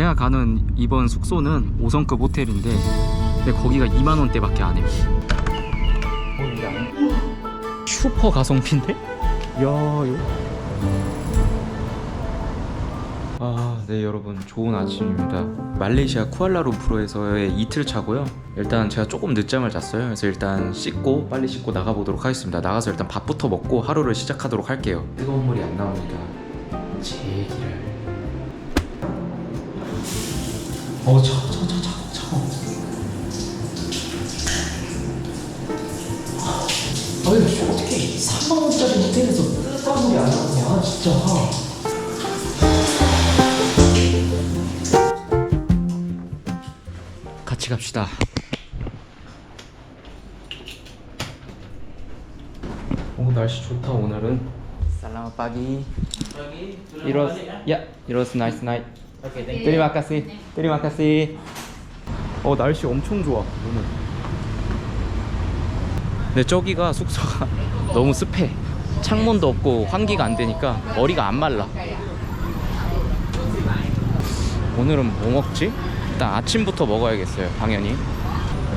제가 가는 이번 숙소는 5성급 호텔인데 근데 거기가 2만 원대 밖에 안 해요. 슈퍼 가성비인데? 야, 이거. 아, 네 여러분 좋은 아침입니다. 말레이시아 쿠알라룸푸르에서의 이틀 차고요. 일단 제가 조금 늦잠을 잤어요. 그래서 일단 씻고 빨리 씻고 나가 보도록 하겠습니다. 나가서 일단 밥부터 먹고 하루를 시작하도록 할게요. 뜨거운 물이 안 나옵니다. 제 얘기를. 어, 차워, 차워, 차워, 차워. 아유, 어떻게 3만 원짜리 호텔에서 뜨거운 물이 안 나오냐, 진짜. 같이 갑시다. 오 날씨 좋다 오늘은. 살라마 빠기. 이로스 야 이로스 나이스 나이. Terima kasih. terima kasih. 어 날씨 엄청 좋아 오늘. 근데 저기가 숙소가 너무 습해. 창문도 없고 환기가 안 되니까 머리가 안 말라. 오늘은 뭐 먹지? 일단 아침부터 먹어야겠어요 당연히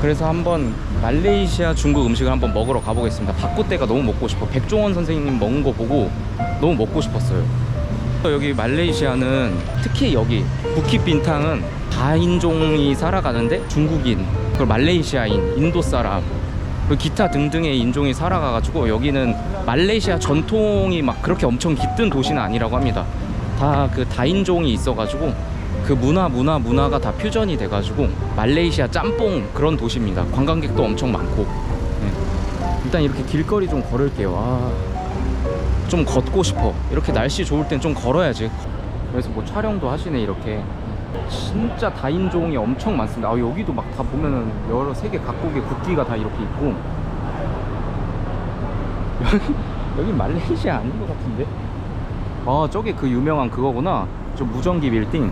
그래서 한번 말레이시아 중국 음식을 한번 먹으러 가보겠습니다 바꾸떼가 너무 먹고 싶어 백종원 선생님 먹은 거 보고 너무 먹고 싶었어요 여기 말레이시아는 특히 여기 부킷 빈탕은 다인종이 살아가는데 중국인 그리고 말레이시아인 인도 사람 그리고 기타 등등의 인종이 살아가가지고 여기는 말레이시아 전통이 막 그렇게 엄청 깃든 도시는 아니라고 합니다 다 그 다인종이 있어가지고 그 문화 문화 문화가 다 퓨전이 돼가지고 말레이시아 짬뽕 그런 도시입니다. 관광객도 엄청 많고 네. 일단 이렇게 길거리 좀 걸을게요. 아, 좀 걷고 싶어. 이렇게 날씨 좋을 땐 좀 걸어야지. 그래서 뭐 촬영도 하시네 이렇게. 진짜 다인종이 엄청 많습니다. 아, 여기도 막 다 보면은 여러 세계 각국의 국기가 다 이렇게 있고 여기 여기 말레이시아 아닌 것 같은데? 아 저게 그 유명한 그거구나. 저 무전기 빌딩.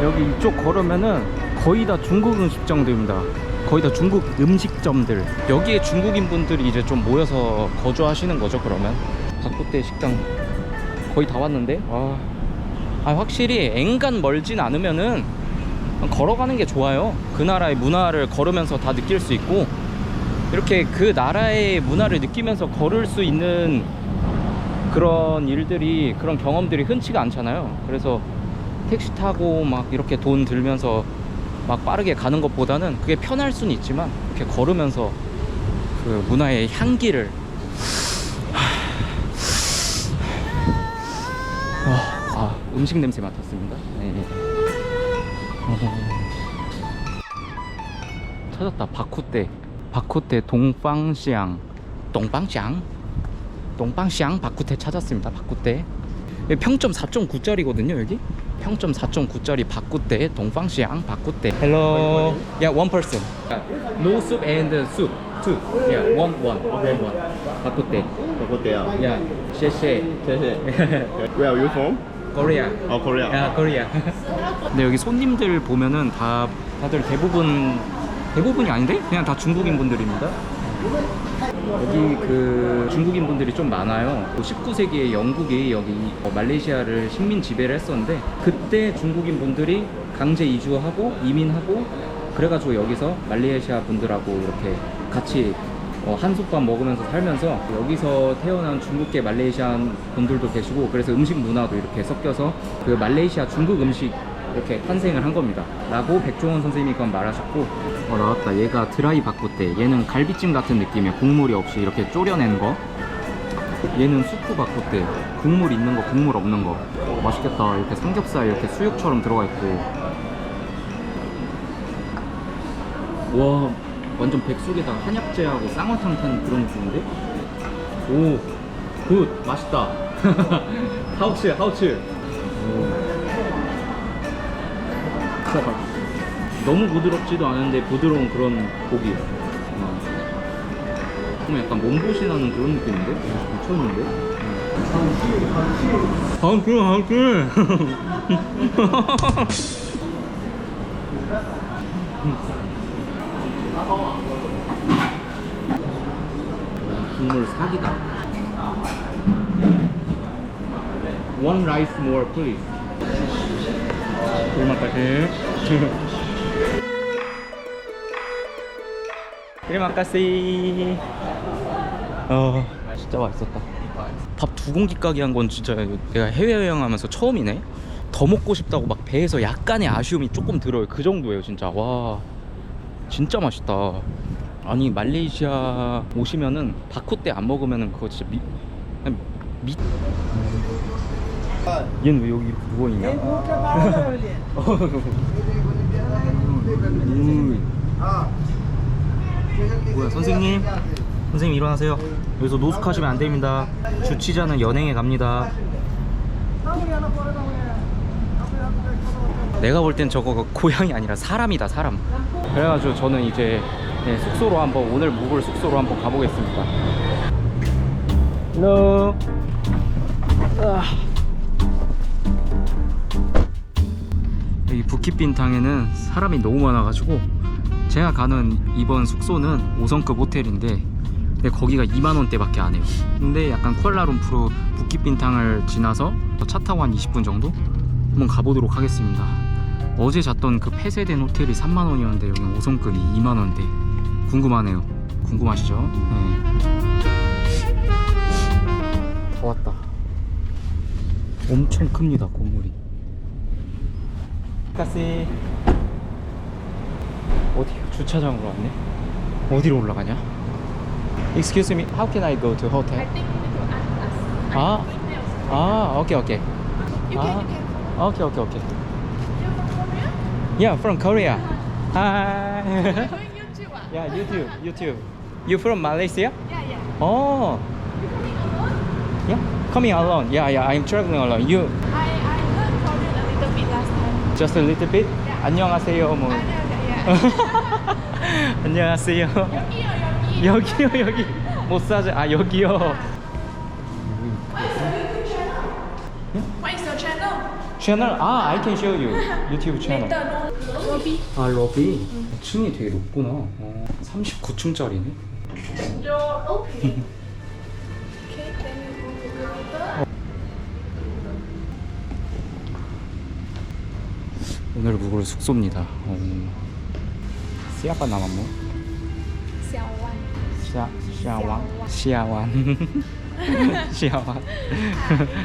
여기 이쪽 걸으면은 거의 다 중국 음식점들입니다. 거의 다 중국 음식점들. 여기에 중국인 분들이 이제 좀 모여서 거주하시는 거죠, 그러면. 바쿠떼 식당 거의 다 왔는데. 아, 아 확실히 앵간 멀진 않으면은 걸어가는 게 좋아요. 그 나라의 문화를 걸으면서 다 느낄 수 있고 이렇게 그 나라의 문화를 느끼면서 걸을 수 있는 그런 일들이 그런 경험들이 흔치가 않잖아요. 그래서 택시 타고 막 이렇게 돈 들면서 막 빠르게 가는 것보다는 그게 편할 수는 있지만 이렇게 걸으면서 그 문화의 향기를 와, 아 음식 냄새 맡았습니다. 네. 찾았다. 바쿠떼. 바쿠떼 동방시앙. 동방시앙? 동방시앙 바쿠떼 찾았습니다. 바쿠떼. 평점 4.9짜리거든요 여기 평점 4.9짜리 바꾸대 동방시앙 바꾸대 Hello Yeah one person No soup and soup Two Yeah one one one one 바꾸대 Hotel. Yeah 쉐쉐 Where are you from? Korea Oh, Korea. 야 코리아 근데 여기 손님들 보면은 다 다들 대부분 대부분이 아닌데 그냥 다 중국인 분들입니다 여기 그 중국인 분들이 좀 많아요. 19세기에 영국이 여기 어, 말레이시아를 식민 지배를 했었는데 그때 중국인 분들이 강제 이주하고 이민하고 그래가지고 여기서 말레이시아 분들하고 이렇게 같이 어, 한솥밥 먹으면서 살면서 여기서 태어난 중국계 말레이시안 분들도 계시고 그래서 음식 문화도 이렇게 섞여서 그 말레이시아 중국 음식 이렇게 탄생을 한 겁니다. 라고 백종원 선생님이 그건 말하셨고 어 나왔다. 얘가 드라이 바꾸대. 얘는 갈비찜 같은 느낌이야. 국물이 없이 이렇게 졸여낸 거. 얘는 수프 바꾸대. 국물 있는 거, 국물 없는 거. 어, 맛있겠다. 이렇게 삼겹살 이렇게 수육처럼 들어가 있고. 와 완전 백숙에다가 한약재하고 쌍화탕 탄 그런 느낌인데? 오, 굿, 맛있다. 하우츠, 하우츠. 너무 부드럽지도 않은데 부드러운 그런 고기. 어. 좀 약간 몸보신 하는 그런 느낌인데? 미쳤는데? 하우츠, 하우츠. 국물 사기다. One rice more, please. terima kasih. 어, 진짜 맛있었다. 밥 두 공기 가게 한건 진짜 내가 해외여행 하면서 처음이네. 더 먹고 싶다고 막 배에서 약간의 아쉬움이 조금 들어요. 그 정도예요, 진짜. 와, 진짜 맛있다. 아니 말레이시아 오시면은 바쿠 때안 먹으면은 그거 진짜 미, 미. 얘는 왜 여기 이렇게 누워 있냐? 선생님? 선생님 일어나세요. 여기서 노숙하시면 안 됩니다. 주치자는 연행에 갑니다. 내가 볼 땐 저거 고양이 아니라 사람이다 사람. 그래가지고 저는 이제 네, 숙소로 한번 오늘 묵을 숙소로 한번 가보겠습니다. Hello. 아. 여기 부키빈탕에는 사람이 너무 많아가지고 제가 가는 이번 숙소는 5성급 호텔인데 근데 거기가 2만 원대 밖에 안 해요. 근데 약간 쿠알라룸푸르 부키빈탕을 지나서 차 타고 한 20분 정도 한번 가보도록 하겠습니다. 어제 잤던 그 폐쇄된 호텔이 3만 원이었는데 여기 5성급이 2만 원대. 궁금하네요. 궁금하시죠? 네. 다 왔다. 엄청 큽니다 건물이. 가시 어디 주차장으로 왔네? 어디로 올라가냐? Excuse me, how can I go to I hotel? think you need to ask us. Ah. I email. 아, 오케이 오케이. You Ah. can, you can. 오케이 오케이 오케이. You're from Korea? Yeah, from Korea. Hi. You're doing YouTube ah? yeah, YouTube, YouTube. You from Malaysia? Yeah, yeah. Oh, You coming alone? yeah. Coming alone. Yeah, yeah. I'm traveling alone. You I, I learned Korean a little bit last time. just a little bit. Yeah. 안녕하세요. 뭐. Ah, yeah. 안녕하세요. 여기요, 여기. 여기요 여기 못 사죠. 아 여기요. What is your channel? 채널 아 I can show you 유튜브 채널. Later, no. Robbie. 아 러비 층이 되게 높구나. 어, 39층짜리네. You're okay. okay, then you go to the later. 오늘 묵을 숙소입니다. 어, 시아빠 남았네. Xiaowan. 시아 시아완 시아완 시아완.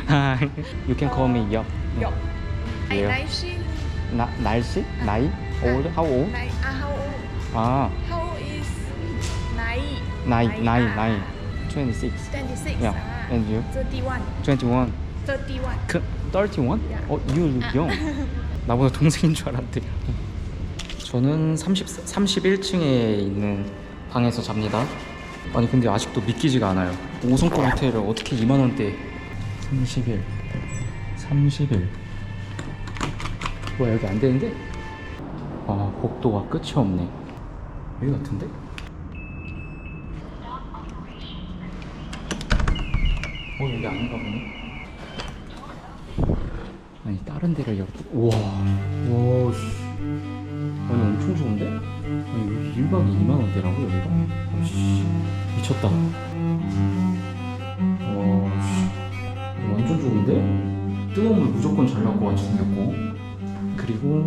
Hi, you can call me 역. Yok. I. 날씨. 나 날씨 나이 old how old? 나이. Ah, how old? 아 How old is 나이? 나이 나이 ah. 나이 26. 26. Yeah, ah. and you? 31. 21. 31. 그 31? Yeah. 어, you look young. 나보다 동생인 줄 알았대. 저는 30 31층에 있는 방에서 잡니다. 아니 근데 아직도 믿기지가 않아요. 5성급 호텔을 어떻게 2만 원대? 30일. 30일. 뭐야 여기 안 되는데? 아 복도가 끝이 없네. 여기 같은데? 어 여기 아닌가 보네. 아니 다른 데를 열 우와 와 씨. 아니 엄청 좋은데? 아니 여기 1박에 2만 원대라고 여기가? 아, 씨. 미쳤다. 와 씨. 완전 좋은데? 뜨거운 물 무조건 잘 나올 것 같이 생겼고. 그리고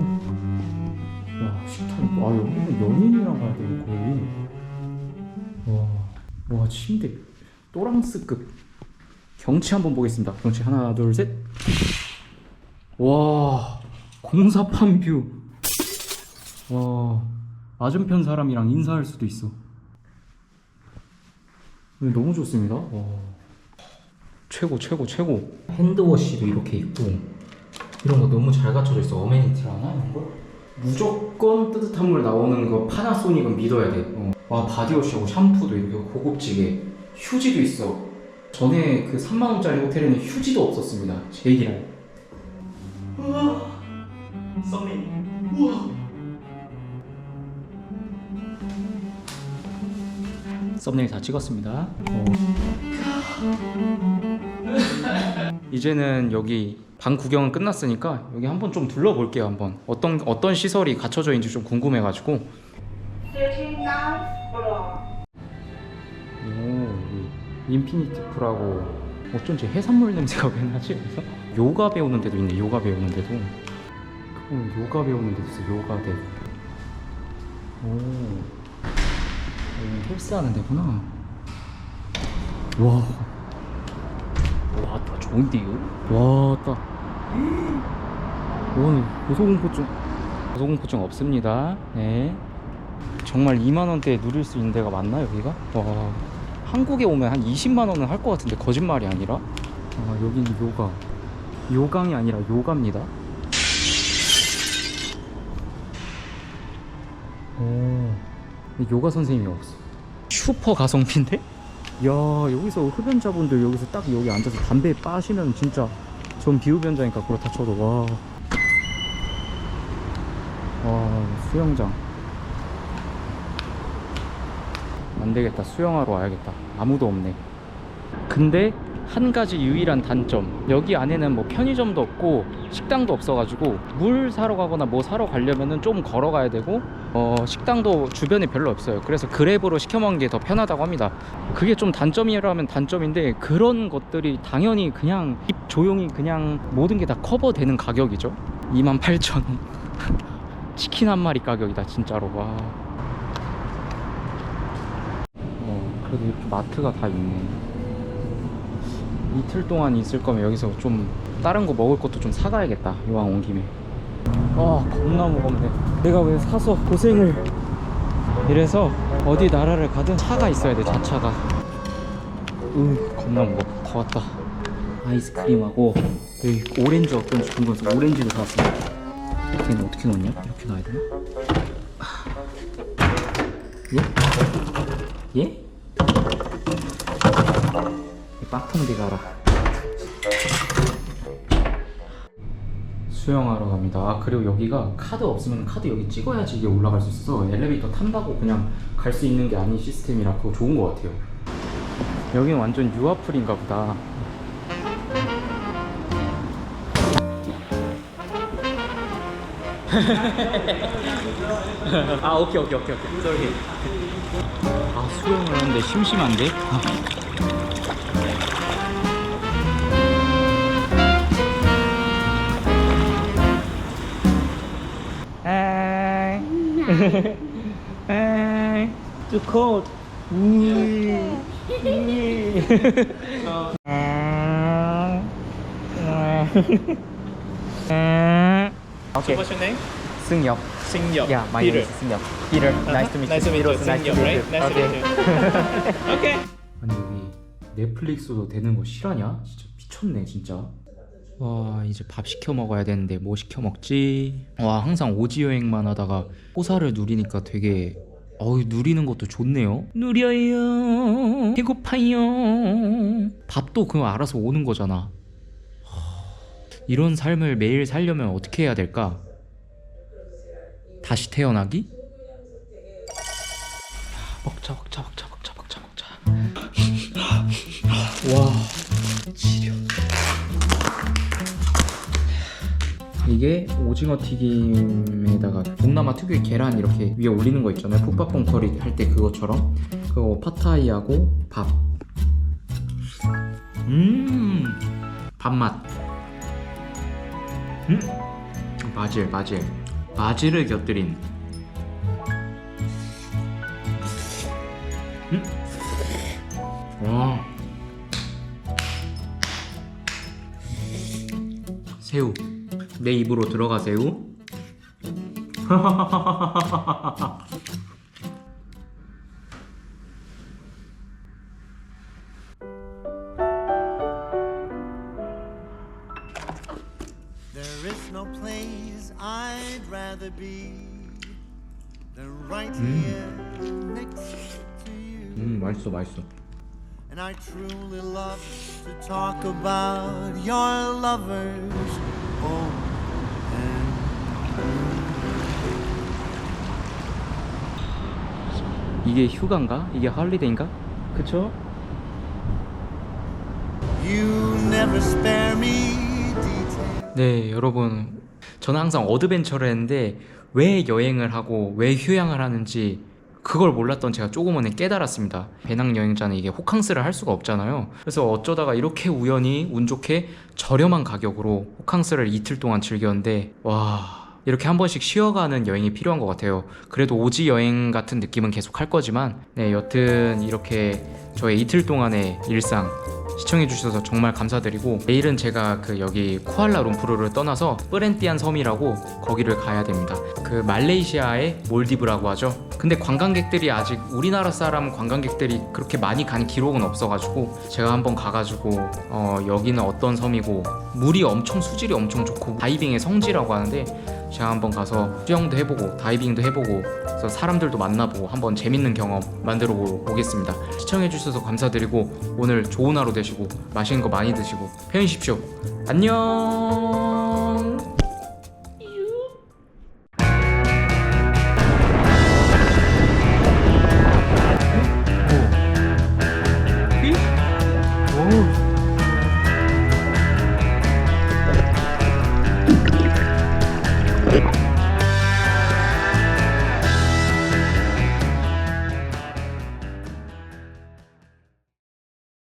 와 식탁이 아 여기는 연인이라고 해야 되고 거의. 와, 와 침대. 또랑스급. 경치 한번 보겠습니다. 경치 하나 둘셋. 와 공사판 뷰. 와 맞은편 사람이랑 인사할 수도 있어. 네, 너무 좋습니다. 와 최고 최고 최고. 핸드워시도 이렇게 있고 이런 거 너무 잘 갖춰져 있어. 어메니티라나 이런 거? 무조건 뜨뜻한 물 나오는 거 파나소닉은 믿어야 돼. 어. 와 바디워시하고 샴푸도 이렇게 고급지게 휴지도 있어. 전에 그 3만 원짜리 호텔에는 휴지도 없었습니다. 제 얘기랑. 우와 썸네일 우와 썸네일 다 찍었습니다. 어. 이제는 여기 방 구경은 끝났으니까 여기 한번 좀 둘러볼게요 한번. 어떤 어떤 시설이 갖춰져 있는지 좀 궁금해가지고. 오 인피니티 풀하고 어쩐지 해산물 냄새가 왜 나지? 그래서? 요가 배우는 데도 있네 요가 배우는 데도. 어, 요가 배우는 데 있어 요가 대. 오, 오 헬스하는 데구나. 와. 와따 좋은데요? 와따 오늘 고소공포증. 고소공포증 없습니다. 네. 정말 2만원대에 누릴 수 있는 데가 맞나 여기가? 와. 한국에 오면 한 20만원은 할 것 같은데 거짓말이 아니라? 아 여기는 요가. 요강이 아니라 요가입니다. 오 근데 요가 선생님이 없어. 슈퍼 가성비인데? 야 여기서 흡연자분들 여기서 딱 여기 앉아서 담배 빠시면 진짜 전 비흡연자니까 그렇다 쳐도 와. 와 수영장. 안 되겠다. 수영하러 와야겠다. 아무도 없네. 근데 한 가지 유일한 단점. 여기 안에는 뭐 편의점도 없고 식당도 없어가지고 물 사러 가거나 뭐 사러 가려면은 좀 걸어가야 되고 어 식당도 주변에 별로 없어요. 그래서 그랩으로 시켜 먹는 게 더 편하다고 합니다. 그게 좀 단점이라면 단점인데 그런 것들이 당연히 그냥 입 조용히 그냥 모든 게 다 커버되는 가격이죠. 28,000원. 치킨 한 마리 가격이다 진짜로. 와. 어, 그래도 이렇게 마트가 다 있네. 이틀 동안 있을 거면 여기서 좀 다른 거 먹을 것도 좀 사가야겠다 이왕 온 김에 아 겁나 무겁네 내가 왜 사서 고생을 이래서 어디 나라를 가든 차가 있어야 돼 자차가 으 겁나 무겁다 더 왔다 아이스크림하고 여기 오렌지 어떤지 궁금해서 오렌지도 사왔습니다 얘는 어떻게 넣냐? 이렇게 놔야 되나? 예? 예? 빡통대 가라 수영하러 갑니다. 아 그리고 여기가 카드 없으면 카드 여기 찍어야지 이게 올라갈 수 있어서 엘리베이터 탄다고 그냥 갈 수 있는 게 아닌 시스템이라 그거 좋은 것 같아요. 여기는 완전 유아풀인가 보다. 아 오케이 오케이 오케이 오케이. 쏘리 아 수영을 하는데 심심한데? Hi. Too cold. Okay. What's your name? 승엽. Sing Yop. Yeah, my Peter. name is 승엽. Peter. Nice to meet Nice to you. meet you. Nice Sing to Yop, meet right? you. Nice to Okay. meet you. okay. 아니 여기 넷플릭스도 되는 거 실화냐? 진짜 미쳤네 진짜 와 이제 밥 시켜 먹어야 되는데 뭐 시켜 먹지? 와 항상 오지 여행만 하다가 호사를 누리니까 되게 어우 누리는 것도 좋네요 누려요 배고파요 밥도 그거 알아서 오는 거잖아 하, 이런 삶을 매일 살려면 어떻게 해야 될까? 다시 태어나기? 먹자 먹자 먹자 먹자 먹자 먹자 와 이게 오징어 튀김에다가 동남아 특유의 계란 이렇게 위에 올리는 거 있잖아요 풋밥봉 커리 할 때 그것처럼 그거 파타이하고 밥 음, 밥맛. 음, 바질, 바질. 바질을 곁들인. 음, 와. 새우. 내 입으로 들어가 새우. There is no place I'd rather be than right here next to you. 음, 맛있어, 맛있어. And I truly love to talk about your lovers. Oh, 이게 휴가인가? 이게 할리데이인가? 그쵸? 네, 여러분. 저는 항상 어드벤처를 했는데 왜 여행을 하고 왜 휴양을 하는지 그걸 몰랐던 제가 조금은 깨달았습니다. 배낭여행자는 이게 호캉스를 할 수가 없잖아요. 그래서 어쩌다가 이렇게 우연히 운 좋게 저렴한 가격으로 호캉스를 이틀 동안 즐겼는데 와 이렇게 한 번씩 쉬어가는 여행이 필요한 것 같아요. 그래도 오지 여행 같은 느낌은 계속 할 거지만, 네, 여튼 이렇게 저의 이틀 동안의 일상 시청해 주셔서 정말 감사드리고 내일은 제가 그 여기 쿠알라 룸푸르를 떠나서 뿌렌티안 섬이라고 거기를 가야 됩니다. 그 말레이시아의 몰디브라고 하죠. 근데 관광객들이 아직 우리나라 사람 관광객들이 그렇게 많이 간 기록은 없어가지고 제가 한번 가가지고 어 여기는 어떤 섬이고 물이 엄청 수질이 엄청 좋고 다이빙의 성지라고 하는데 제가 한번 가서 수영도 해보고 다이빙도 해보고 그래서 사람들도 만나보고 한번 재밌는 경험 만들어 보- 보겠습니다. 시청해주셔서 감사드리고 오늘 좋은 하루 되시고 맛있는 거 많이 드시고 편히 십시오. 안녕.